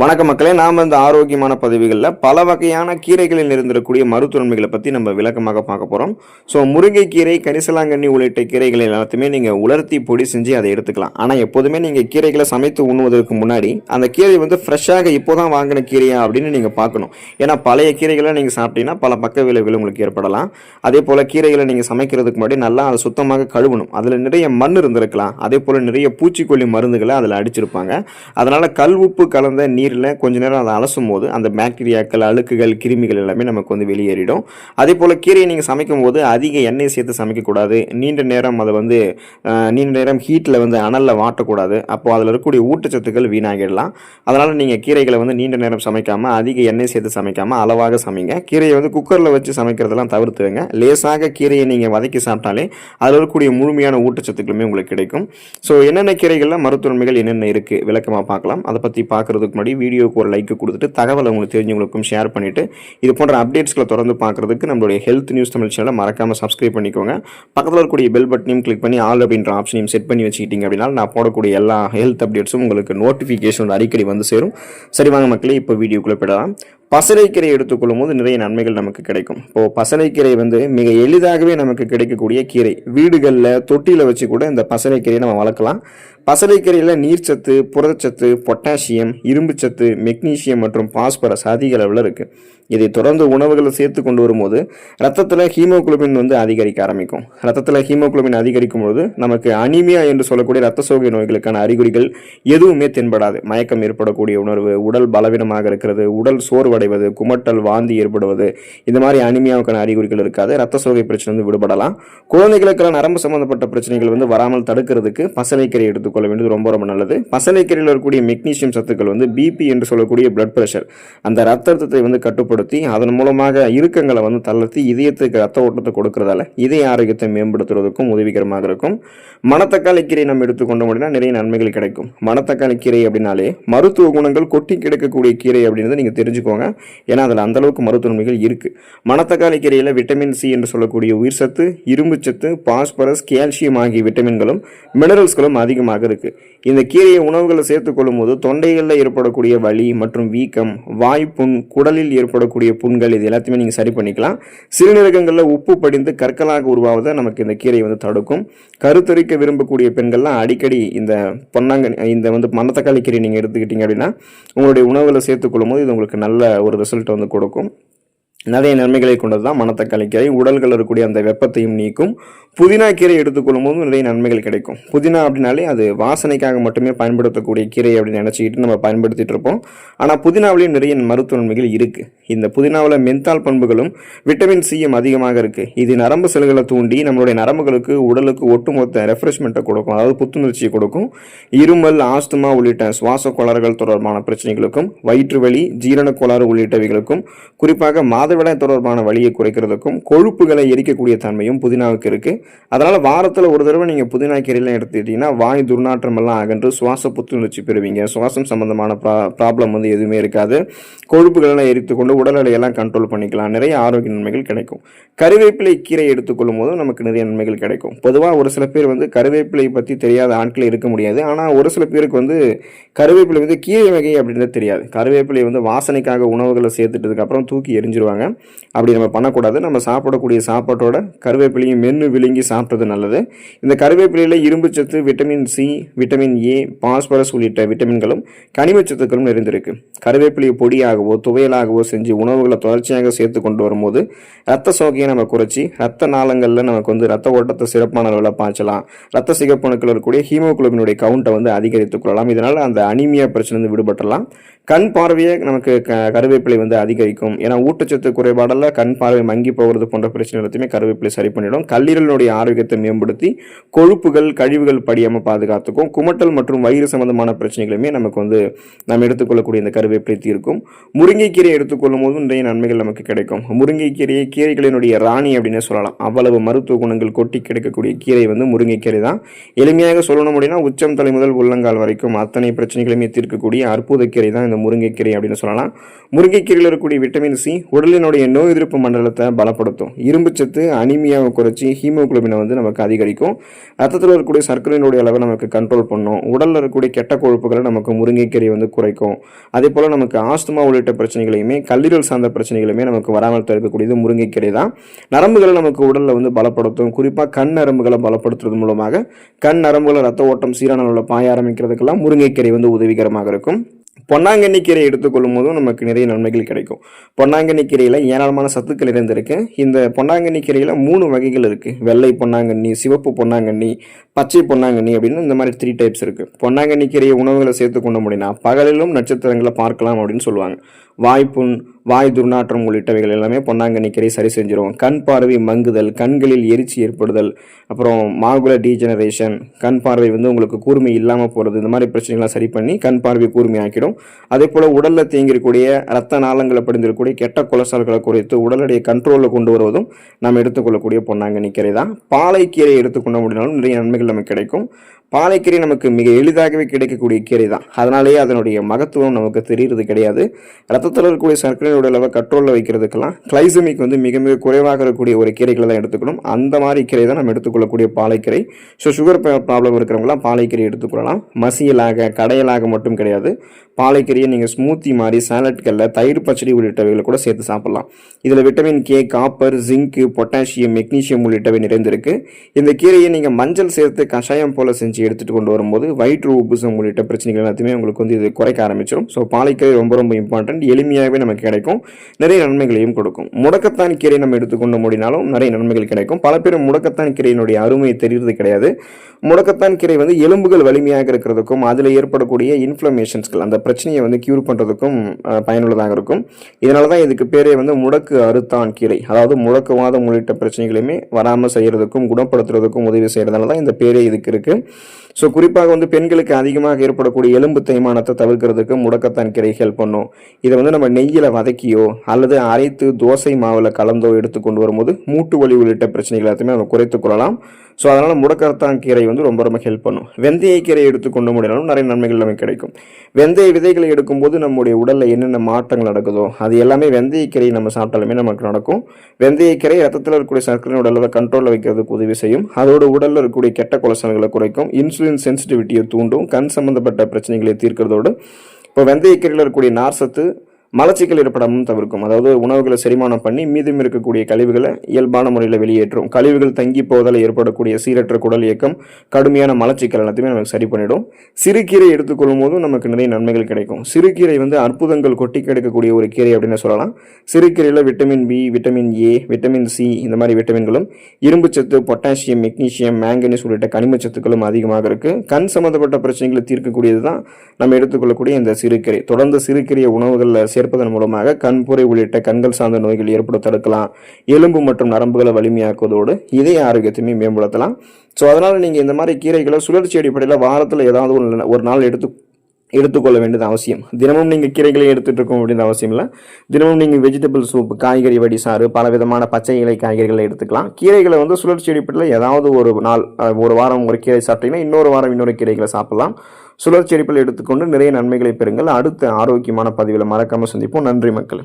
வணக்க மக்களே நாம் இந்த ஆரோக்கியமான பதவிகளில் பல வகையான கீரைகளில் இருந்திருக்கக்கூடிய மருத்துவன்மைகளை பற்றி நம்ம விளக்கமாக பார்க்க போகிறோம் ஸோ முருங்கைக்கீரை கரிசலாங்கண்ணி உள்ளிட்ட கீரைகளை எல்லாத்தையுமே நீங்கள் உலர்த்தி பொடி செஞ்சு அதை எடுத்துக்கலாம். ஆனால் எப்போதுமே நீங்கள் கீரைகளை சமைத்து உண்ணுவதற்கு முன்னாடி அந்த கீரை வந்து ஃப்ரெஷ்ஷாக இப்போ தான் வாங்கின கீரையா அப்படின்னு நீங்கள் பார்க்கணும். ஏன்னா பழைய கீரைகளை நீங்கள் சாப்பிட்டீங்கன்னா பல பக்க விளைவுகள் உங்களுக்கு ஏற்படலாம். அதே போல் கீரைகளை நீங்கள் சமைக்கிறதுக்கு முன்னாடி நல்லா அதை சுத்தமாக கழுவணும். அதில் நிறைய மண் இருந்திருக்கலாம். அதே போல் நிறைய பூச்சிக்கொல்லி மருந்துகளை அதில் அடிச்சிருப்பாங்க. அதனால் கல் உப்பு கலந்த நீர் நீரில் கொஞ்ச நேரம் அதை அலசும் போது அந்த பாக்டீரியாக்கள் அழுக்குகள் கிருமிகள் எல்லாமே நமக்கு வந்து வெளியேறிடும். அதே போல் கீரையை நீங்கள் சமைக்கும் போது அதிக எண்ணெய் சேர்த்து சமைக்கக்கூடாது. நீண்ட நேரம் அதை வந்து நீண்ட நேரம் ஹீட்டில் வந்து அனலில் வாட்டக்கூடாது. அப்போ அதில் இருக்கக்கூடிய ஊட்டச்சத்துக்கள் வீணாகிடலாம். அதனால் நீங்கள் கீரைகளை வந்து நீண்ட நேரம் சமைக்காமல் அதிக எண்ணெய் சேர்த்து சமைக்காமல் அளவாக சமைங்க. கீரையை வந்து குக்கரில் வச்சு சமைக்கிறதெல்லாம் தவிர்த்துடுங்க லேசாக கீரையை நீங்கள் வதக்கி சாப்பிட்டாலே அதில் இருக்கக்கூடிய முழுமையான ஊட்டச்சத்துக்களுமே உங்களுக்கு கிடைக்கும். ஸோ என்னென்ன கீரைகளில் மருத்துவன்மைகள் என்னென்ன இருக்குது விளக்கமாக பார்க்கலாம். அதை பற்றி பார்க்குறதுக்கு முன்னாடி வீடியோக்கு ஒரு லைக் கொடுத்துட்டு தகவலை உங்களுக்கு தெரிஞ்சவங்களுக்கும் ஷேர் பண்ணிவிட்டு இது போன்ற அப்டேட்ஸ்களை தொடர்ந்து பார்க்குறதுக்கு நம்மளுடைய ஹெல்த் நியூஸ் தமிழ் சேனலை மறக்காமல் சப்ஸ்கிரைப் பண்ணிக்கோங்க. பக்கத்தில் இருக்கக்கூடிய பெல் பட்டனையும் கிளிக் பண்ணி ஆல் அப்படின்ற ஆப்ஷனையும் செட் பண்ணி வச்சுக்கிட்டீங்க அப்படின்னா நான் போடக்கூடிய எல்லா ஹெல்த் அப்டேட்ஸும் உங்களுக்கு நோட்டிஃபிகேஷன் அடிக்கடி வந்து சேரும். சரி வாங்க மக்களே இப்போ வீடியோக்குள்ளே போயிடலாம். பசலைக்கீரை எடுத்துக்கொள்ளும் போது நிறைய நன்மைகள் நமக்கு கிடைக்கும். இப்போ பசலைக்கீரை வந்து மிக எளிதாகவே நமக்கு கிடைக்கக்கூடிய கீரை. வீடுகளில் தொட்டியில் வச்சு கூட இந்த பசலைக்கீரையை நம்ம வளர்க்கலாம். பசலைக்கீரையில் நீர்ச்சத்து புரதச்சத்து பொட்டாசியம் இரும்பு இரும்புச்சத்து மெக்னீசியம் மற்றும் பாஸ்பரஸ் அதிக அளவில் இருக்குது இதை தொடர்ந்து உணவுகளை சேர்த்து கொண்டு வரும்போது ரத்தத்தில் ஹீமோகுளோபின் வந்து அதிகரிக்க ஆரம்பிக்கும். ரத்தத்தில் ஹீமோகுளோபின் அதிகரிக்கும் போது நமக்கு அனிமியா என்று சொல்லக்கூடிய ரத்த சோகை நோய்களுக்கான அறிகுறிகள் எதுவுமே தென்படாது. மயக்கம் ஏற்படக்கூடிய உணர்வு உடல் பலவீனமாக இருக்கிறது உடல் சோர்வடைவது குமட்டல் வாந்தி ஏற்படுவது இந்த மாதிரி அனிமியாவுக்கான அறிகுறிகள் இருக்காது. ரத்த சோகை பிரச்சனை வந்து விடுபடலாம். குழந்தைகளுக்கெல்லாம் நரம்பு சம்பந்தப்பட்ட பிரச்சனைகள் வந்து வராமல் தடுக்கிறதுக்கு பசலைக்கீரை எடுத்துக்கொள்ள வேண்டியது ரொம்ப ரொம்ப நல்லது. பசலைக்கீரையில் இருக்கக்கூடிய மெக்னீசியம் சத்துக்கள் வந்து பிபி என்று சொல்லக்கூடிய பிளட் ப்ரெஷர் அந்த ரத்த அழுத்தத்தை வந்து கட்டுப்படுத்தி அதன் மூலமாக இறுக்கங்களை வந்து தளர்த்தி இதயத்துக்கு ரத்த ஓட்டத்தை கொடுக்கறதால இதய ஆரோக்கியத்தை மேம்படுத்துவதற்கும் உதவிகரமாக இருக்கும். மணத்தக்காளி கீரை நம்ம எடுத்துக்கொண்டோம் அப்படின்னா நிறைய நன்மைகள் கிடைக்கும். மணத்தக்காளி கீரை அப்படின்னாலே மருத்துவ குணங்கள் கொட்டி கிடைக்கக்கூடிய கீரை அப்படின்றத நீங்கள் தெரிஞ்சுக்கோங்க. ஏன்னா அதில் அந்தளவுக்கு மருத்துவ நன்மைகள் இருக்குது மணத்தக்காளி கீரையில் விட்டமின் சி என்று சொல்லக்கூடிய உயிர் சத்து இரும்பு சத்து பாஸ்பரஸ் கால்சியம் ஆகிய விட்டமின்களும் மினரல்ஸ்களும் அதிகமாக இருக்குது இந்த கீரையை உணவுகளை சேர்த்துக்கொள்ளும் போது தொண்டைகளில் ஏற்படக்கூடிய வலி மற்றும் வீக்கம் வாய்ப்புண் குடலில் ஏற்படக்கூடிய புண்கள் இது எல்லாத்தையுமே நீங்கள் சரி பண்ணிக்கலாம். சிறுநீரகங்களில் உப்பு படிந்து கற்களாக உருவாவதை நமக்கு இந்த கீரை வந்து தடுக்கும். கருத்தரிக்க விரும்பக்கூடிய பெண்கள்லாம் அடிக்கடி இந்த பொன்னாங்க இந்த வந்து மணத்தக்காளி கீரை நீங்கள் எடுத்துக்கிட்டீங்க அப்படின்னா உங்களுடைய உணவுகளை சேர்த்துக்கொள்ளும் போது இது உங்களுக்கு நல்ல ஒரு ரிசல்ட் வந்து கொடுக்கும். நிறைய நன்மைகளை கொண்டது தான் மணத்தக்காளி கீரை. உடல்கள் இருக்கக்கூடிய அந்த வெப்பத்தையும் நீக்கும். புதினா கீரை எடுத்துக்கொள்ளும் போது நிறைய நன்மைகள் கிடைக்கும். புதினா அப்படின்னாலே அது வாசனைக்காக மட்டுமே பயன்படுத்தக்கூடிய கீரை அப்படின்னு நினச்சிக்கிட்டு நம்ம பயன்படுத்திகிட்டு இருப்போம். ஆனால் புதினாவிலையும் நிறைய மருத்துவ நன்மைகள் இருக்குது இந்த புதினாவில் மென்தால் பண்புகளும் விட்டமின் சியும் அதிகமாக இருக்குது இது நரம்பு செல்களை தூண்டி நம்மளுடைய நரம்புகளுக்கு உடலுக்கு ஒட்டுமொத்த ரெஃப்ரெஷ்மெண்ட்டை கொடுக்கும். அதாவது புத்துணர்ச்சியை கொடுக்கும். இருமல் ஆஸ்துமா உள்ளிட்ட சுவாச கோளாறுகள் தொடர்பான பிரச்சனைகளுக்கும் வயிற்று வலி ஜீரண கோளாறு உள்ளிட்டவைகளுக்கும் குறிப்பாக மாதவிடாய் தொடர்பான வழியை குறைக்கிறதுக்கும் கொழுப்புகளை எரிக்கக்கூடிய தன்மையும் புதினாவுக்கு இருக்கு. அதனால் வாரத்தில் ஒரு தடவை நீங்கள் புதினா கீரையெல்லாம் எடுத்துக்கிட்டீங்கன்னா வாய் துர்நாற்றம் எல்லாம் அகன்று சுவாச புத்துணர்ச்சி பெறுவீங்க. சுவாசம் சம்பந்தமான ப்ரா ப்ராப்ளம் வந்து எதுவுமே இருக்காது. கொழுப்புகளெல்லாம் எரித்து கொண்டு உடல் எடையெல்லாம் கண்ட்ரோல் பண்ணிக்கலாம். நிறைய ஆரோக்கிய நன்மைகள் கிடைக்கும். கருவேப்பிலை கீரை எடுத்துக்கொள்ளும் போதும் நமக்கு நிறைய நன்மைகள் கிடைக்கும். பொதுவாக ஒரு சில பேர் வந்து கருவேப்பிலை பற்றி தெரியாத ஆட்கள் இருக்க முடியாது. ஆனால் ஒரு சில பேருக்கு வந்து கருவேப்பிலை வந்து கீரை வகை அப்படின்றது தெரியாது. கருவேப்பிலை வந்து வாசனைக்காக உணவுகளை சேர்த்துட்டதுக்கு அப்புறம் தூக்கி எரிஞ்சிருவாங்க. அப்படி நம்ம பண்ணக்கூடாது. நம்ம சாப்பிடக்கூடிய சாப்பாட்டோட கருவேப்பிலையும் மென்று விழுங்கி சாப்பிட்றது நல்லது. இந்த கருவேப்பிலையில் இரும்புச்சத்து vitamin C vitamin A phosphorus உள்ளிட்ட விட்டமின்களும் கனிமச்சத்துக்களும் நிறைந்திருக்கு. கருவேப்பிலையை பொடியாகவோ துவையலாகவோ செஞ்சு உணவுகளை தொடர்ச்சியாக சேர்த்து கொண்டு வரும்போது ரத்த சோகையை நம்ம குறைச்சி ரத்த நாளங்களில் நமக்கு வந்து ரத்த ஓட்டத்தை சிறப்பான அளவில் பாய்ச்சலாம். ரத்த சிகப்பணுக்கள் இருக்கக்கூடிய ஹீமோகுளோபினுடைய கவுண்ட்டை வந்து அதிகரித்துக் கொள்ளலாம். இதனால் அந்த அனிமியா பிரச்சனை வந்து விடுபட்டலாம் கண் பார்வையை நமக்கு க கருவேப்பிலை வந்து அதிகரிக்கும். ஏன்னா ஊட்டச்சத்து குறைபாடால் கண் பார்வை மங்கி போகிறது போன்ற பிரச்சனை எல்லாத்தையுமே கருவேப்பிலை சரி பண்ணிடும். கல்லீரலுடைய ஆரோக்கியத்தை மேம்படுத்தி கொழுப்புகள் கழிவுகள் படியாமல் பாதுகாத்துக்கும் குமட்டல் மற்றும் வயிறு சம்பந்தமான பிரச்சனைகளுமே நமக்கு வந்து நம்ம எடுத்துக்கொள்ளக்கூடிய இந்த கருவேப்பிலை தீர்க்கும். முருங்கைக்கீரை எடுத்துக்கொள்ளும் போது நிறைய நன்மைகள் நமக்கு கிடைக்கும். முருங்கைக்கீரையை கீரைகளினுடைய ராணி அப்படின்னு சொல்லலாம். அவ்வளவு மருத்துவ குணங்கள் கொட்டி கிடைக்கக்கூடிய கீரை வந்து முருங்கைக்கீரை தான். எளிமையாக சொல்லணும் அப்படின்னா உச்சம் தலை முதல் உள்ளங்கால் வரைக்கும் அத்தனை பிரச்சனைகளையுமே தீர்க்கக்கூடிய அற்புத கீரை தான் இந்த முருங்கைக்கீரை அப்படின்னு சொல்லலாம். முருங்கைக்கீரையில் இருக்கக்கூடிய விட்டமின் சி உடலினுடைய நோய் எதிர்ப்பு மண்டலத்தை பலப்படுத்தும். இரும்பு சத்து அனிமியாவை குறைச்சி ஹீமோகுளோபினை வந்து நமக்கு அதிகரிக்கும். ரத்தத்தில் இருக்கக்கூடிய சர்க்கரையினுடைய அளவை நமக்கு கண்ட்ரோல் பண்ணும். உடலில் இருக்கக்கூடிய கெட்ட கொழுப்புகளை நமக்கு முருங்கைக்கீரை வந்து குறைக்கும். அதே போல் நமக்கு ஆஸ்துமா உள்ளிட்ட பிரச்சனைகளையுமே கல்லீரல் சார்ந்த பிரச்சனைகளையுமே நமக்கு வராமல் தடுக்கக்கூடியது முருங்கைக்கீரை தான். நரம்புகளை நமக்கு உடலில் வந்து பலப்படுத்தும். குறிப்பாக கண் நரம்புகளை பலப்படுத்துறது மூலமாக கண் நரம்புகளை ரத்த ஓட்டம் சீரான அளவில் பாய ஆரம்பிக்கிறதுக்கெல்லாம் முருங்கைக்கீரை வந்து உதவிகரமாக இருக்கும். பொன்னாங்கண்ணி கீரை எடுத்துக்கொள்ளும் போதும் நமக்கு நிறைய நன்மைகள் கிடைக்கும். பொன்னாங்கண்ணி கீரையில் ஏராளமான சத்துக்கள் நிறைந்திருக்கு. இந்த பொன்னாங்கண்ணி கீரையில் மூணு வகைகள் இருக்குது வெள்ளை பொன்னாங்கண்ணி சிவப்பு பொன்னாங்கண்ணி பச்சை பொன்னாங்கண்ணி அப்படின்னு இந்த மாதிரி த்ரீ டைப்ஸ் இருக்குது பொன்னாங்கண்ணி கீரையை உணவுகளை சேர்த்து கொண்ட முடியும்னா பகலிலும் நட்சத்திரங்களை பார்க்கலாம் அப்படின்னு சொல்லுவாங்க. வாய்ப்புண் வாய் துர்நாற்றம் உள்ளிட்டவைகள் எல்லாமே பொன்னாங்கண்ணி கீரை சரி செஞ்சிடும் கண் பார்வை மங்குதல் கண்களில் எரிச்சி ஏற்படுதல் அப்புறம் மாகுல டீஜெனரேஷன் கண் பார்வை வந்து உங்களுக்கு கூர்மை இல்லாமல் போகிறது இந்த மாதிரி பிரச்சனைகள்லாம் சரி பண்ணி கண் பார்வை கூர்மையாக்கிடும். அதே போல் உடலில் தேங்கியிருக்கக்கூடிய ரத்த நாளங்களை படிந்திருக்கக்கூடிய கெட்ட கொலஸ்ட்ரால்களை குறைத்து உடலுடைய கண்ட்ரோலில் கொண்டு வருவதும் நாம் எடுத்துக்கொள்ளக்கூடிய பொன்னாங்கண்ணி கீரை தான். பாலைக்கீரை எடுத்துக்கொண்ட முடினாலும் நிறைய நன்மைகள் நமக்கு கிடைக்கும். பாலைக்கீரை நமக்கு மிக எளிதாகவே கிடைக்கக்கூடிய கீரை தான் அதனாலேயே அதனுடைய மகத்துவம் நமக்கு தெரிகிறது கிடையாது. ரத்தத்தில் இருக்கக்கூடிய சர்க்கரையோட அளவை கட்ரோலில் வைக்கிறதுக்கெல்லாம் கிளைசமிக் வந்து மிக மிக குறைவாக இருக்கக்கூடிய ஒரு கீரைகளை தான் எடுத்துக்கணும். அந்த மாதிரி கீரை தான் நம்ம எடுத்துக்கொள்ளக்கூடிய பாலைக்கீரை ஸோ சுகர் ப்ராப்ளம் இருக்கிறவங்களாம் பாலைக்கீரை எடுத்துக்கொள்ளலாம். மசியலாக கடையலாக மட்டும் கிடையாது. பாலைக்கீரையை நீங்கள் ஸ்மூத்தி மாதிரி சாலட்களில் தயிர் பச்சடி உள்ளிட்டவைகளை கூட சேர்த்து சாப்பிடலாம். இதில் vitamin K copper zinc potassium magnesium உள்ளிட்டவை நிறைந்திருக்கு. இந்த கீரையை நீங்கள் மஞ்சள் சேர்த்து கஷாயம் போல செஞ்சு எடுத்துகிட்டு கொண்டு வரும்போது வயிற்று உப்புசம் உள்ளிட்ட பிரச்சனைகள் எல்லாத்தையுமே உங்களுக்கு வந்து இது குறைக்க ஆரம்பிச்சிடும் ஸோ பாலைக்கீரை ரொம்ப ரொம்ப இம்பார்ட்டன்ட் எளிமையாகவே நமக்கு கிடைக்கும். நிறைய நன்மைகளையும் கொடுக்கும். முடக்கத்தான் கீரை நம்ம எடுத்துக்கொண்டு முடினாலும் நிறைய நன்மைகள் கிடைக்கும். பல பேர் முடக்கத்தான் கீரையினுடைய அருமை தெரிகிறது கிடையாது. முடக்கத்தான் கீரை வந்து எலும்புகள் வலிமையாக இருக்கிறதுக்கும் அதில் ஏற்படக்கூடிய இன்ஃப்ளமேஷன்ஸ்கள் அந்த பிரச்சனையை வந்து க்யூர் பண்ணுறதுக்கும் பயனுள்ளதாக இருக்கும். இதனால தான் இதுக்கு பேரே வந்து முடக்கு அறுத்தான் கீரை அதாவது முடக்குவாதம் உள்ளிட்ட பிரச்சனைகளையுமே வராமல் செய்கிறதுக்கும் குணப்படுத்துறதுக்கும் உதவி செய்கிறதுனால தான் இந்த பேரே இதுக்கு இருக்குது ஸோ குறிப்பாக வந்து பெண்களுக்கு அதிகமாக ஏற்படக்கூடிய எலும்பு தேய்மானத்தை தவிர்க்கிறதுக்கு முடக்கத்தான் கீரை ஹெல்ப் பண்ணும். இதை வந்து நம்ம நெய்யில் வதக்கியோ அல்லது அரைத்து தோசை மாவில் கலந்தோ எடுத்து கொண்டு வரும்போது மூட்டு வலி உள்ளிட்ட பிரச்சனைகள் எல்லாத்தையுமே நம்ம குறைத்துக் கொள்ளலாம். ஸோ அதனால் முடக்கத்தான் கீரை வந்து ரொம்ப ரொம்ப ஹெல்ப் பண்ணும். வெந்தய கீரை எடுத்துக்கொண்டு முடியலாம் நிறைய நன்மைகள் நமக்கு கிடைக்கும். வெந்தய விதைகளை எடுக்கும்போது நம்முடைய உடலில் என்னென்ன மாற்றங்கள் நடக்குதோ அது எல்லாமே வெந்தய கீரை நம்ம சாப்பிட்டாலுமே நமக்கு நடக்கும். வெந்தய கீரை ரத்தத்தில் இருக்கக்கூடிய சர்க்கரையின் உடலில் கண்ட்ரோலில் வைக்கிறதுக்கு உதவி செய்யும். அதோட உடலில் இருக்கக்கூடிய கெட்ட கொலஸ்ட்ரால்களை குறைக்கும். இன்சுலின் சென்சிட்டிவிட்டியை தூண்டும். கண் சம்மந்தப்பட்ட பிரச்சனைகளை தீர்க்கிறதோடு இப்போ வெந்தயக்கீரையில் இருக்கக்கூடிய நார் சத்து மலச்சிக்கல் ஏற்படாமல் தவிர்க்கும். அதாவது உணவுகளை செரிமானம் பண்ணி மீதம் இருக்கக்கூடிய கழிவுகளை இயல்பான முறையில் வெளியேற்றும். கழிவுகள் தங்கி போவதால் ஏற்படக்கூடிய சீரற்ற குடல் இயக்கம் கடுமையான மலச்சிக்கல் எல்லாத்தையுமே நமக்கு சரி பண்ணிடும். சிறுகீரை எடுத்துக்கொள்ளும் போதும் நமக்கு நிறைய நன்மைகள் கிடைக்கும். சிறுகீரை வந்து அற்புதங்கள் கொட்டி கிடைக்கக்கூடிய ஒரு கீரை அப்படின்னு சொல்லலாம். சிறுகீரையில் vitamin B vitamin A vitamin C இந்த மாதிரி விட்டமின்களும் இரும்புச்சத்து பொட்டாசியம் மெக்னீசியம் மேங்கனீஸ் உள்ளிட்ட கனிம சத்துக்களும் அதிகமாக இருக்குது கண் சம்மந்தப்பட்ட பிரச்சனைகளை தீர்க்கக்கூடியது தான் நம்ம எடுத்துக்கொள்ளக்கூடிய இந்த சிறுகீரை. தொடர்ந்து சிறுகீரை உணவுகளில் சேர்ப்பதன் மூலமாக கண்புரை உள்ளிட்ட கண்கள் சார்ந்த நோய்கள் ஏற்பட தடுக்கலாம். எலும்பு மற்றும் நரம்புகளை வலிமையாக்குவதோடு இதய ஆரோக்கியத்தையுமே மேம்படுத்தலாம். ஸோ அதனால் நீங்கள் இந்த மாதிரி கீரைகளை சுழற்சி அடிப்படையில் வாரத்தில் ஏதாவது ஒரு ஒரு நாள் எடுத்து எடுத்துக்கொள்ள வேண்டியது அவசியம். தினமும் நீங்கள் கீரைகளை எடுத்துகிட்டு இருக்கோம் அப்படின்னு அவசியம் இல்லை. தினமும் நீங்கள் வெஜிடபிள் சூப் காய்கறி வடி சாறு பல விதமான பச்சை இலை காய்கறிகளை எடுத்துக்கலாம். கீரைகளை வந்து சுழற்சி அடிப்படையில் ஏதாவது ஒரு நாள் ஒரு வாரம் ஒரு கீரை சாப்பிட்டீங்கன்னா இன்னொரு வாரம் இன்னொரு கீரைகளை சாப்பிடலாம். சுழற்சி அடிப்பில் எடுத்துக்கொண்டு நிறைய நன்மைகளை பெறுங்கள். அடுத்த ஆரோக்கியமான பதிவில் மறக்காமல் சந்திப்போம். நன்றி மக்களை.